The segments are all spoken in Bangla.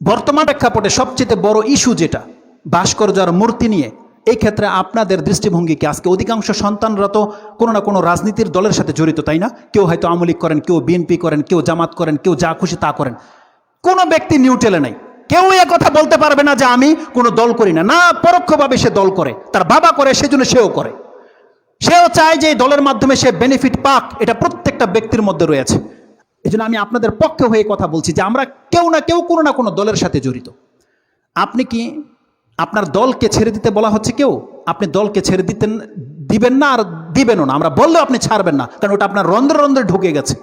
বর্তমান প্রেক্ষাপটে সবচেয়ে বড় ইস্যু যেটা, ভাস্কর্য আর মূর্তি নিয়ে এই ক্ষেত্রে আপনাদের দৃষ্টিভঙ্গি কি আজকে অধিকাংশ সন্তানরা তো কোনো না কোনো রাজনীতির দলের সাথে জড়িত, তাই না? কেউ হয়তো আমলিক করেন, কেউ বিএনপি করেন, কেউ জামাত করেন, কেউ যা খুশি তা করেন। কোনো ব্যক্তি নিউট্রেলে নাই। কেউ এ কথা বলতে পারবে না যে আমি কোনো দল করি না। না, পরোক্ষভাবে সে দল করে, তার বাবা করে, সেজন্য সেও করে। সেও চায় যে দলের মাধ্যমে সে বেনিফিট পাক, এটা প্রত্যেকটা ব্যক্তির মধ্যে রয়েছে। এই আমি আপনাদের পক্ষে হয়ে কথা বলছি যে আমরা কেউ না কেউ কোনো না কোনো দলের সাথে জড়িত। আপনি কি আপনার দলকে ছেড়ে দিতে বলা হচ্ছে কেউ? আপনি দলকে ছেড়ে দিতেন, দিবেন না আর দিবেনও না। আমরা বললেও আপনি ছাড়বেন না, কারণ ওটা আপনার রন্ধ্রে রন্ধ্রে ঢুকে গেছে।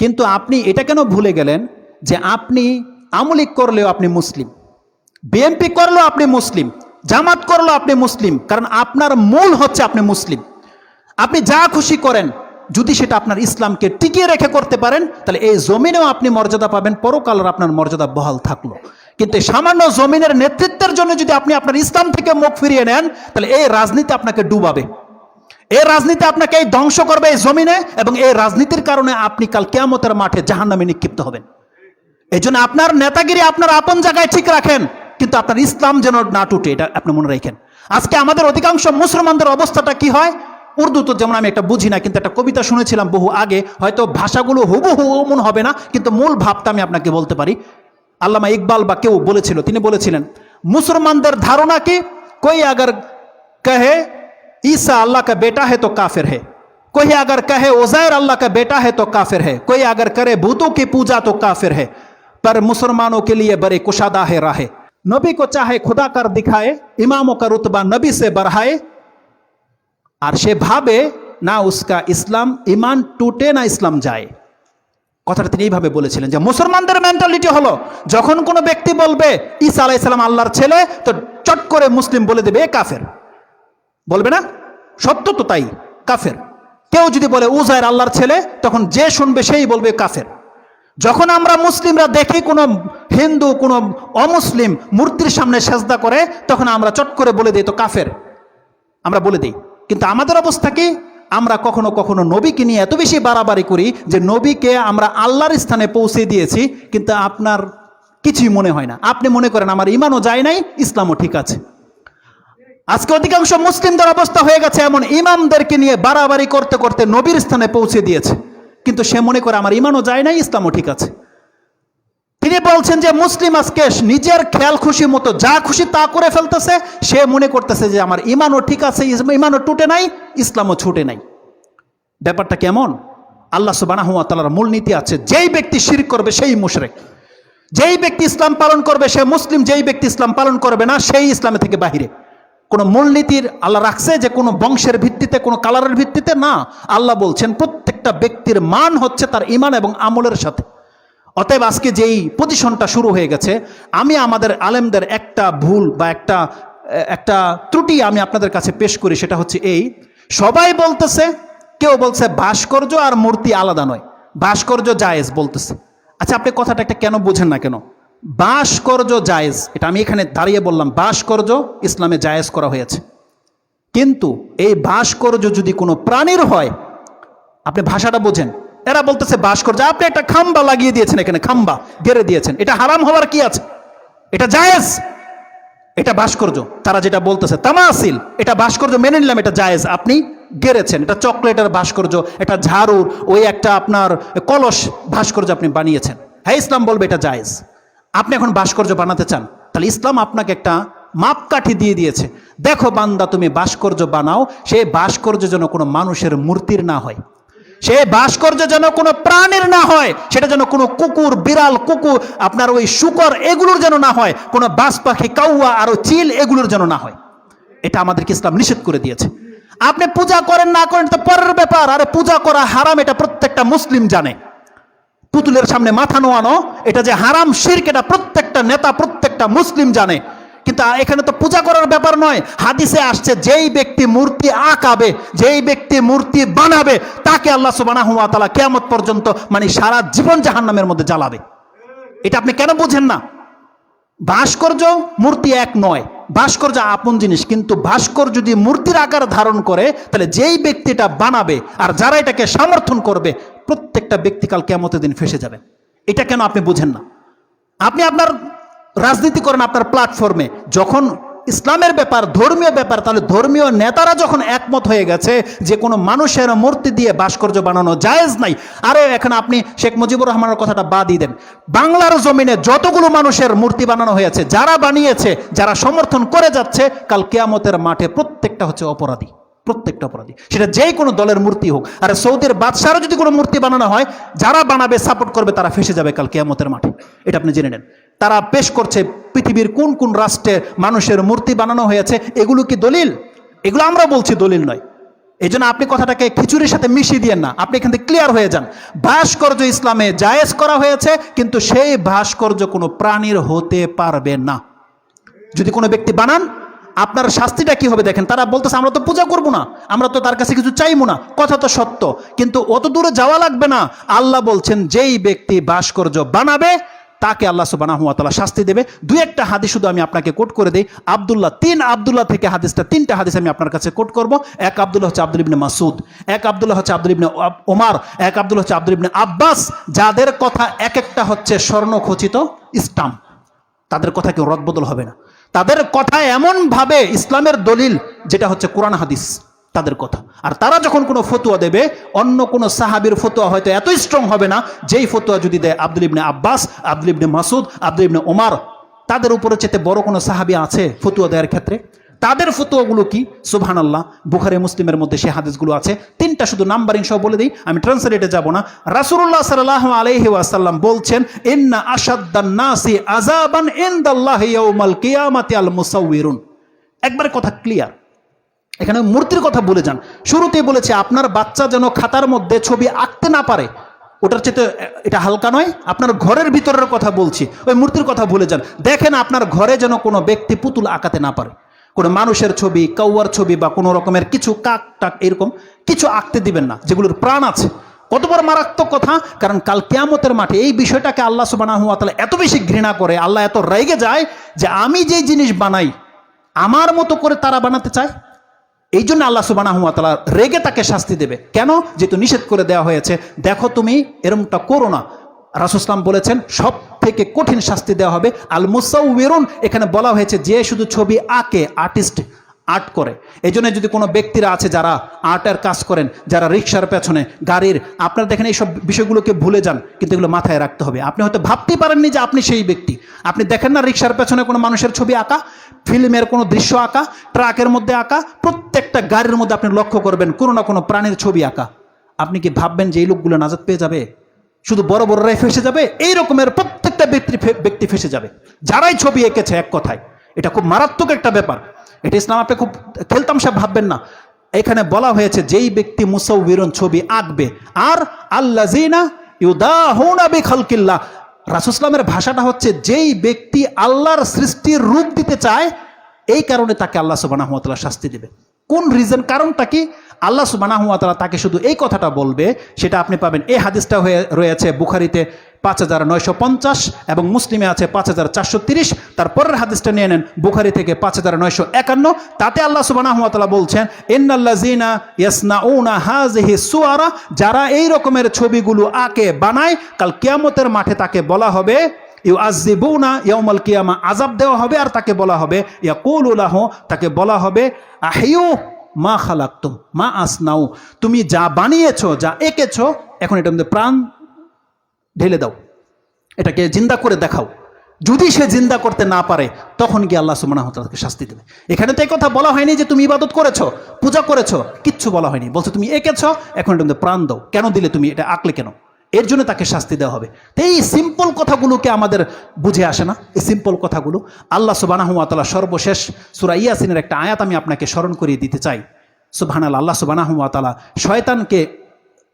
কিন্তু আপনি এটা কেন ভুলে গেলেন যে আপনি আমলিক করলেও আপনি মুসলিম, বিএনপি করলেও আপনি মুসলিম, জামাত করলেও আপনি মুসলিম, কারণ আপনার মূল হচ্ছে আপনি মুসলিম। আপনি যা খুশি করেন যদি সেটা আপনার ইসলামকে টিকিয়ে রেখে করতে পারেন, তাহলে এই জমিনেও আপনি মর্যাদা পাবেন, পরকালের আপনার মর্যাদা বহাল থাকল। কিন্তু সামান্য জমিনের নেতৃত্বের জন্য যদি আপনি আপনার ইসলাম থেকে মুখ ফিরিয়ে নেন, তাহলে এই রাজনীতি আপনাকে ডুবাবে। এই রাজনীতি আপনাকে এই ধ্বংস করবে এই জমিনে, এবং এই রাজনীতির কারণে আপনি কাল কেয়ামতের মাঠে জাহান্নামে নিক্ষিপ্ত হবেন। এই জন্য আপনার নেতাগিরি আপনার আপন জায়গায় ঠিক রাখেন, কিন্তু আপনার ইসলাম যেন না টুটে, এটা আপনি মনে রাখেন। আজকে আমাদের অধিকাংশ মুসলমানদের অবস্থাটা কি হয়? উর্দু তো যেমন আমি একটা বুঝি না কিন্তু একটা কবিতা শুনেছিলাম বহু আগে হয়তো ভাষাগুলো হুবহু মন হবে না কিন্তু মূল ভাবটা আমি আপনাকে বলতে পারি আল্লামা ইকবাল বা কেউ বলেছিল তিনি বলেছিলেন মুসলমানদের ধারণা কি কই আগার कहे ईसा अल्लाह का बेटा है तो काफिर है कोई अगर कहे उजैर अल्लाह का बेटा है तो काफिर है कोई अगर करे भूतों की पूजा तो काफिर है पर मुसलमानों के लिए बड़े कुशादा है राहे नबी को चाहे खुदा कर दिखाए इमामों का रुतबा नबी से बढ़ाए আর সে ভাবে, না উস্কা ইসলাম, ইমান টুটে না ইসলাম যায়। কথাটা তিনি এইভাবে বলেছিলেন যে, মুসলমানদের মেন্টালিটি হলো, যখন কোনো ব্যক্তি বলবে, ঈসা ইসলাম আল্লাহর ছেলে, তো চট করে মুসলিম বলে দেবে, এ কাফের। বলবে না? সত্য তো তাই, কাফের। কেউ যদি বলে উজায়ের আল্লাহর ছেলে, তখন যে শুনবে, সেই বলবে, কাফের। যখন আমরা মুসলিমরা দেখি কোনো হিন্দু, কোনো অমুসলিম মূর্তির সামনে সেজদা করে, তখন আমরা চট করে বলে দিই, তো কাফের। আমরা বলে দিই। কিন্তু আমাদের অবস্থা কি? আমরা কখনো কখনো নবীকে নিয়ে এত বেশি বাড়াবাড়ি করি যে নবীকে আমরা আল্লাহর স্থানে পৌঁছে দিয়েছি, কিন্তু আপনার কিছুই মনে হয় না। আপনি মনে করেন আমার ইমানও যায় নাই, ইসলামও ঠিক আছে। আজকে অধিকাংশ মুসলিমদের অবস্থা হয়ে গেছে এমন, ইমামদেরকে নিয়ে বাড়াবাড়ি করতে করতে নবীর স্থানে পৌঁছে দিয়েছে। কিন্তু সে মনে করে আমার ইমানও যায় নাই, ইসলামও ঠিক আছে। তিনি বলছেন যে, মুসলিম আজকে নিজের খেয়াল খুশি মতো যা খুশি তা করে ফেলতেছে। সে মনে করতেছে যে, আমার ইমানও ঠিক আছে ইমানও টুটে নাই, ইসলামও ছুটে নাই। ব্যাপারটা কেমন? আল্লাহ সুবানাহ তালার মূলনীতি আছে, যেই ব্যক্তি শির করবে সেই মুশরেক। যেই ব্যক্তি ইসলাম পালন করবে সে মুসলিম, যেই ব্যক্তি ইসলাম পালন করবে না, সেই ইসলামে থেকে বাহিরে। কোনো মূলনীতির আল্লাহ রাখছে যে, কোনো বংশের ভিত্তিতে, কোনো কালারের ভিত্তিতে? না। আল্লাহ বলছেন, প্রত্যেকটা ব্যক্তির মান হচ্ছে তার ইমান এবং আমলের সাথে। অতএব আজকে যেই পজিশনটা শুরু হয়ে গেছে, আমি আমাদের আলেমদের একটা ভুল বা একটা একটা ত্রুটি আমি আপনাদের কাছে পেশ করি, সেটা হচ্ছে এই, সবাই বলতেছে, কেউ বলছে ভাস্কর্য আর মূর্তি আলাদা নয়, ভাস্কর্য জায়েজ বলতেছে। আচ্ছা আপনি কথাটা একটা কেন বোঝেন না কেন? ভাস্কর্য জায়েজ, এটা আমি এখানে দাঁড়িয়ে বললাম, ভাস্কর্য ইসলামে জায়েজ করা হয়েছে। কিন্তু এই ভাস্কর্য যদি কোনো প্রাণীর হয়, আপনি ভাষাটা বোঝেন। এরা বলতেছে ভাস্কর্য আপনি একটা খাম্বা লাগিয়ে দিয়েছেন এখানে, খাম্বা গেড়ে দিয়েছেন। এটা হারাম হওয়ার কি আছে? এটা জায়েজ। এটা ভাস্কর্য। তারা যেটা বলতেছে, তামাসিল। এটা ভাস্কর্য মেনে নিলাম, এটা জায়েজ। আপনি গেড়েছেন। এটা চকলেটের ভাস্কর্য, এটা ঝাড়ুর, ওই একটা আপনার কলস ভাস্কর্য আপনি বানিয়েছেন। হ্যাঁ ইসলাম বলবে এটা জায়েজ। আপনি এখন ভাস্কর্য বানাতে চান, তাহলে ইসলাম আপনাকে একটা মাপকাঠি দিয়ে দিয়েছে। দেখো বান্দা, তুমি ভাস্কর্য বানাও সেই ভাস্কর্য যেন কোনো মানুষের মূর্তির না হয়। সে ভাস্কর্য যেন কোনো প্রাণীর না হয়, সেটা যেন কোনো কুকুর, বিড়াল, কুকুর, আপনার ওই শুকর এগুলোর যেন না হয়, কোনো বাস পাখি, কাউয়া, আর চিল এগুলোর যেন না হয়। এটা আমাদেরকে ইসলাম নিষেধ করে দিয়েছে। আপনি পূজা করেন, না করেন তো পরের ব্যাপার। আরে পূজা করা হারাম, এটা প্রত্যেকটা মুসলিম জানে। পুতুলের সামনে মাথা নোয়ানো, এটা যে হারাম, শির্ক, এটা প্রত্যেকটা নেতা, প্রত্যেকটা মুসলিম জানে। কিন্তু এখানে তো পূজা করার ব্যাপার নয়। হাদিসে আসছে, যেই ব্যক্তি মূর্তি আঁকাবে, যেই ব্যক্তি মূর্তি বানাবে, তাকে আল্লাহ সুবানাহ তালা কেয়ামত পর্যন্ত মানে সারা জীবন জাহান্নামের মধ্যে জ্বালাবে। এটা আপনি কেন বুঝেন না? ভাস্কর্য মূর্তি এক নয়। ভাস্কর্য আপন জিনিস, কিন্তু ভাস্কর যদি মূর্তির আকার ধারণ করে, তাহলে যেই ব্যক্তিটা বানাবে আর যারা এটাকে সমর্থন করবে, প্রত্যেকটা ব্যক্তিকাল কেমতের দিন ফেসে যাবে। এটা কেন আপনি বুঝেন না? আপনি আপনার রাজনীতি করেন আপনার প্ল্যাটফর্মে যখন ইসলামের ব্যাপার, ধর্মীয় ব্যাপার, তাহলে ধর্মীয় নেতারা যখন একমত হয়ে গেছে যে কোনো মানুষের মূর্তি দিয়ে ভাস্কর্য বানানো জায়েজ নাই, আরে এখানে আপনি শেখ মুজিবুর রহমানের কথাটা বাদই দেন। বাংলার জমিনে যতগুলো মানুষের মূর্তি বানানো হয়েছে, যারা বানিয়েছে, যারা সমর্থন করে যাচ্ছে, কাল কেয়ামতের মাঠে প্রত্যেকটা হচ্ছে অপরাধী, প্রত্যেকটা অপরাধী। সেটা যেই কোনো দলের মূর্তি হোক। আর সৌদির বাদশারও যদি কোনো মূর্তি বানানো হয়, যারা বানাবে সাপোর্ট করবে, তারা ফেসে যাবে কাল কেয়ামতের মাঠে। এটা আপনি জেনে নেন। তারা পেশ করছে পৃথিবীর কোন কোন রাষ্ট্রে মানুষের মূর্তি বানানো হয়েছে, এগুলো কি দলিল? এগুলো আমরা বলছি দলিল নয়। এই আপনি কথাটাকে খিচুড়ির সাথে মিশিয়ে দিয়েন না। আপনি এখান থেকে ক্লিয়ার হয়ে যান। ভাস্কর্য ইসলামে জায়েজ করা হয়েছে, কিন্তু সেই ভাস্কর্য কোনো প্রাণীর হতে পারবে না। যদি কোনো ব্যক্তি বানান, আপনার শাস্তিটা কি হবে দেখেন। তারা বলতেছে, আমরা তো পূজা করব না। আমরা তো তার কাছে কিছু চাইব না। কথা তো সত্য। কিন্তু অত দূরে যাওয়া লাগবে না। আল্লাহ বলছেন, যেই ব্যক্তি ভাস্কর্য বানাবে তাকে আল্লাহ সুবানা হুয়া তালা শাস্তি দেবে। দুই একটা হাদিস শুধু আমি আপনাকে কোট করে দিই। আবদুল্লাহ, তিন আবদুল্লাহ থেকে হাদিসটা, তিনটা হাদিস আমি আপনার কাছে কোট করব। এক আবদুল্লাহ হচ্ছে আব্দুল ইবনে মাসুদ এক আবদুল্লাহ হচ্ছে আব্দুল ইবনে ওমার, এক আবদুল্লাহ হচ্ছে আব্দুল ইবনে আব্বাস। যাদের কথা এক একটা হচ্ছে স্বর্ণখচিত স্টাম্প। তাদের কথা কেউ রদবদল হবে না। তাদের কথা এমনভাবে ইসলামের দলিল, যেটা হচ্ছে কোরআন হাদিস। তাদের কথা। আর তারা যখন কোনো ফতুয়া দেবে, অন্য কোনো সাহাবির ফতুয়া হয়তো এত স্ট্রং হবে না, যেই ফতুয়া যদি দেয় আব্দুল ইবনে আব্বাস, আব্দুল ইবনে মাসুদ আব্দুল ইবনে ওমার তাদের উপরে চেতে বড় কোনো সাহাবি আছে ফতুয়া দেওয়ার ক্ষেত্রে? তাদের ফতুয়াগুলো কি? সুবহান আল্লাহ বুখারে, মুসলিমের মধ্যে সে হাদিসগুলো আছে। তিনটা শুধু নাম্বারিং সহ বলে দিই, আমি ট্রান্সলেটে যাব না। রাসূলুল্লাহ সাল্লাল্লাহু আলাইহি ওয়াসাল্লাম বলছেন, ইন্না আশাদ্দান নাসি আযাবান ইনদাল্লাহি ইয়াউমাল কিয়ামাতি আল মুসাউউরুন একবারে কথা ক্লিয়ার এখানে মূর্তির কথা বলে যান। শুরুতেই বলেছে, আপনার বাচ্চা যেন খাতার মধ্যে ছবি আঁকতে না পারে, ওটার চেয়ে এটা হালকা নয়, আপনার ঘরের ভিতরের কথা বলছি। ওই মূর্তির কথা বলে যান। দেখেন, আপনার ঘরে যেন কোনো ব্যক্তি পুতুল আঁকাতে না পারে। কোনো মানুষের ছবি, কাউয়ার ছবি বা কোনো রকমের কিছু কাক টাক এরকম কিছু আঁকতে দিবেন না, যেগুলোর প্রাণ আছে। কত বড় মারাত্মক কথা, কারণ কাল কেয়ামতের মাঠে এই বিষয়টাকে আল্লাহ সুবানাহু তাহলে এত বেশি ঘৃণা করে, আল্লাহ এত রেগে যায় যে আমি যেই জিনিস বানাই, আমার মতো করে তারা বানাতে চায়? এই জন্য আল্লাহ সুবানাহুয়াতালা রেগে তাকে শাস্তি দেবে। কেন? যেহেতু নিষেধ করে দেওয়া হয়েছে, দেখো তুমি, এরমটা করো না। রাসুসলাম বলেছেন সব থেকে কঠিন শাস্তি দেওয়া হবে আল মুসাউরুন এখানে বলা হয়েছে, যে শুধু ছবি আঁকে আর্টিস্ট আর্ট করে। এই জন্য যদি কোনো ব্যক্তিরা আছে যারা আর্টের কাজ করেন, যারা রিক্সার পেছনে, গাড়ির, আপনারা দেখেন এইসব বিষয়গুলোকে ভুলে যান, কিন্তু এগুলো মাথায় রাখতে হবে। আপনি হয়তো ভাবতেই পারেননি যে আপনি সেই ব্যক্তি। আপনি দেখেন না রিক্সার পেছনে কোনো মানুষের ছবি আঁকা, ফিল্মের কোনো দৃশ্য আঁকা, ট্রাকের মধ্যে আঁকা, প্রত্যেকটা গাড়ির মধ্যে আপনি লক্ষ্য করবেন কোনো না কোনো প্রাণীর ছবি আঁকা। আপনি কি ভাববেন যে এই লোকগুলো নাজাদ পেয়ে যাবে? শুধু বড় বড়রাই ফেসে যাবে? এই রকমের প্রত্যেকটা ব্যক্তি ব্যক্তি ফেসে যাবে। যারাই ছবি এঁকেছে এক কথায়, এটা খুব মারাত্মক একটা ব্যাপার। এটা ইসলাম আপনি খুব খেলতামশা ভাববেন না। এখানে বলা হয়েছে, যেই ব্যক্তি মুসাউবিরন ছবি আঁকবে, আর আল্লাহ জিনা ইউদাহুনা বিখালকিল্লাহ। রাসুসলামের ভাষাটা হচ্ছে, যেই ব্যক্তি আল্লাহর সৃষ্টির রূপ দিতে চায়, এই কারণে তাকে আল্লাহ সুবানাহ তাআলা শাস্তি দেবে। কোন রিজন কারণটা কি? আল্লাহ সুবানাহ তাআলা তাকে শুধু এই কথাটা বলবে, সেটা আপনি পাবেন। এই হাদিসটা হয়ে রয়েছে বুখারিতে পাঁচ হাজার নয়শো পঞ্চাশ এবং মুসলিমে আছে পাঁচ হাজার চারশো তিরিশ। তারপরের হাদিসটা নিয়ে নেন, বুখারি থেকে পাঁচ হাজার নয়শো একান্ন। তাতে আল্লাহ সুবানাহ তাআলা বলছেন ইন্নাল্লা জিনা ইয়াসনাউনা হাজিহি সুয়ারা যারা এই রকমের ছবিগুলো আঁকে, বানায়, কাল কিয়ামতের মাঠে তাকে বলা হবে ইউ আজিবুনা ইয়াউমাল কিয়ামা আজাব দেওয়া হবে আর তাকে বলা হবে ইয়াকুলুলাহ তাকে বলা হবে আহিউ মা খালাক্তুম মা আসনাউ। তুমি যা বানিয়েছো, যা এঁকেছো, এখন এটা প্রাণ ঢেলে দাও। এটাকে জিন্দা করে দেখাও। যদি সে জিন্দা করতে না পারে, তখন গিয়ে আল্লাহ সুমনাহ তাকে শাস্তি দেবে। এখানে তো কথা বলা হয়নি যে তুমি ইবাদত করেছ, পূজা করেছ, কিচ্ছু বলা হয়নি। বলছো, তুমি এঁকেছো, এখন মধ্যে প্রাণ দাও। কেন দিলে তুমি এটা আঁকলে কেন? এর জন্য তাকে শাস্তি দেওয়া হবে। তো এই সিম্পল কথাগুলোকে আমাদের বুঝে আসে না? এই সিম্পল কথাগুলো। আল্লাহ সুবানাহ তালা সর্বশেষ সুরা ইয়াসিনের একটা আয়াত আমি আপনাকে স্মরণ করিয়ে দিতে চাই। সুবহানাল্লাহ, আল্লাহ সুবানাহ তালা শয়তানকে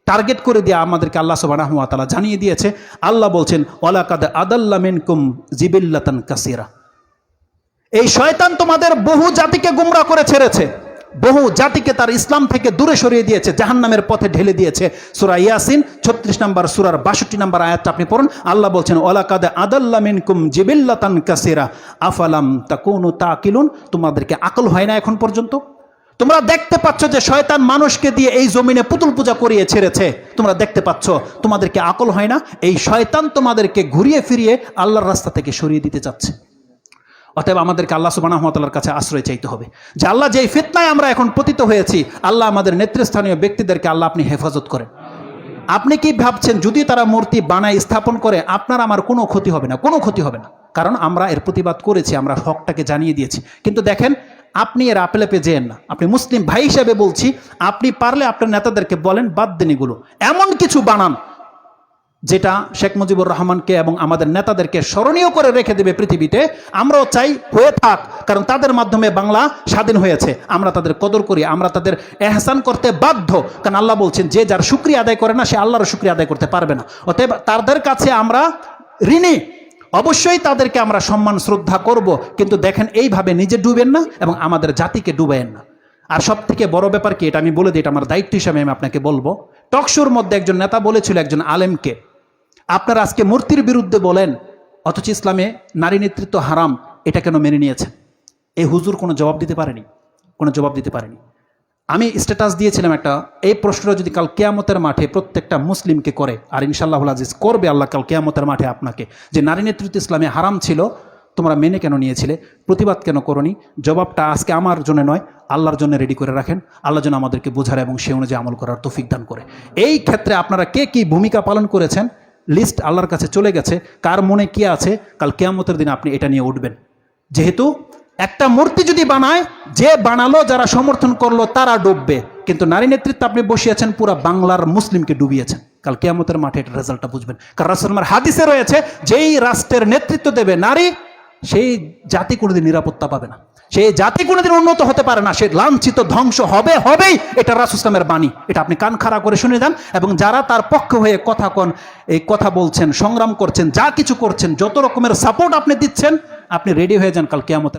টার্গেট করে দিয়ে আমাদেরকে আল্লাহ সুবানাহ তালা জানিয়ে দিয়েছে। আল্লাহ বলছেন, ওয়ালাকাদ আদাল্লা মিনকুম জিবিল্লাতান কাসিরা। এই শয়তান তোমাদের বহু জাতিকে গুমরা করে ছেড়েছে, বহু জাতিকে তার ইসলাম থেকে দূরে সরিয়ে দিয়েছে, জাহান্নামের পথে ঢেলে দিয়েছে। সুরা ইয়াসিন ছত্রিশ নম্বর, সুরার বাষট্টি নম্বর আয়াতটা আপনি পড়ুন। আল্লাহ বলছেন ওলাকাদে আদাল্লা মিনকুম জিবিল্লাতান কাসিরা। আফালাম তাকুনু তাকিলুন, তোমাদেরকে আকল হয় না এখন পর্যন্ত। তোমরা দেখতে পাচ্ছ যে শয়তান মানুষকে দিয়ে এই জমিনে পুতুল পূজা করিয়ে ছেড়েছে। তোমরা দেখতে পাচ্ছ, তোমাদেরকে আকল হয় না, এই শয়তান তোমাদেরকে ঘুরিয়ে ফিরিয়ে আল্লাহর রাস্তা থেকে সরিয়ে দিতে চাচ্ছে। অতএব আমাদেরকে আল্লাহ সুবানাহতালার কাছে আশ্রয় চাইতে হবে। যে আল্লাহ যেই ফিতনায় আমরা এখন পতিত হয়েছি, আল্লাহ আমাদের নেতৃস্থানীয় ব্যক্তিদেরকে আল্লাহ আপনি হেফাজত করেন। আপনি কি ভাবছেন, যদি তারা মূর্তি বানায় স্থাপন করে, আপনার আমার কোনো ক্ষতি হবে না? কোনো ক্ষতি হবে না। কারণ আমরা এর প্রতিবাদ করেছি, আমরা হকটাকে জানিয়ে দিয়েছি। কিন্তু দেখেন আপনি এর আপেলে পে যেন না। আপনি মুসলিম ভাই হিসাবে বলছি, আপনি পারলে আপনার নেতাদেরকে বলেন, বাদ দেন এগুলো। এমন কিছু বানান, যেটা শেখ মুজিবুর রহমানকে এবং আমাদের নেতাদেরকে স্মরণীয় করে রেখে দেবে পৃথিবীতে। আমরাও চাই হয়ে থাক, কারণ তাদের মাধ্যমে বাংলা স্বাধীন হয়েছে। আমরা তাদের কদর করি, আমরা তাদের এহসান করতে বাধ্য। কারণ আল্লাহ বলছেন, যে যার শুক্রিয়া আদায় করে না, সে আল্লাহর শুক্রিয়া আদায় করতে পারবে না। অতএব তাদের কাছে আমরা ঋণী। অবশ্যই তাদেরকে আমরা সম্মান, শ্রদ্ধা করব, কিন্তু দেখেন এইভাবে নিজে ডুবেন না এবং আমাদের জাতিকে ডুবেন না। আর সব থেকে বড় ব্যাপার কি, এটা আমি বলে দিই, এটা আমার দায়িত্ব হিসাবে আমি আপনাকে বলব। টকশোর মধ্যে একজন নেতা বলেছিল একজন আলেমকে, আপনারা আজকে মূর্তির বিরুদ্ধে বলেন, অথচ ইসলামে নারী নেতৃত্ব হারাম, এটা কেন মেনে নিয়েছেন? এই হুজুর কোনো জবাব দিতে পারেনি, কোনো জবাব দিতে পারেনি। আমি স্ট্যাটাস দিয়েছিলাম একটা, এই প্রশ্নটা যদি কাল কেয়ামতের মাঠে প্রত্যেকটা মুসলিমকে করে, আর ইনশাল্লাহ আজিজ করবে আল্লাহ কাল কেয়ামতের মাঠে আপনাকে। যে নারী নেতৃত্ব ইসলামে হারাম ছিল, তোমরা মেনে কেন নিয়েছিলে? প্রতিবাদ কেন করনি? জবাবটা আজকে আমার জন্য নয়, আল্লাহর জন্য রেডি করে রাখেন। আল্লাহ যেন আমাদেরকে বোঝার এবং সে অনুযায়ী আমল করার তৌফিক দান করে। এই ক্ষেত্রে আপনারা কে কি ভূমিকা পালন করেছেন? লিস্ট আল্লাহর কাছে চলে গেছে। কার মনে কি আছে? কাল কেয়ামতের দিন আপনি এটা নিয়ে উঠবেন। যেহেতু একটা মূর্তি যদি বানায়, যে বানালো, যারা সমর্থন করল, তারা ডুববে। কিন্তু নারী নেতৃত্ব আপনি বসিয়েছেন, পুরো বাংলার মুসলিমকে ডুবিয়েছেন। কাল কেয়ামতের মাঠে এটা রেজাল্টটা বুঝবেন। কারণ রাসলমার হাদিসে রয়েছে, যেই রাষ্ট্রের নেতৃত্ব দেবে নারী, সেই জাতি কোনোদিন নিরাপত্তা পাবে না। সেই জাতি কোনোদিন উন্নত হতে পারে না। সে লাঞ্ছিত ধ্বংস হবে, হবেই। এটা রাসুসলামের বাণী। এটা আপনি কান খাড়া করে শুনে যান। এবং যারা তার পক্ষ হয়ে কথা কন, এই কথা বলছেন, সংগ্রাম করছেন, যা কিছু করছেন, যত রকমের সাপোর্ট আপনি দিচ্ছেন, আপনি রেডি হয়ে যান কাল কেয়ামতের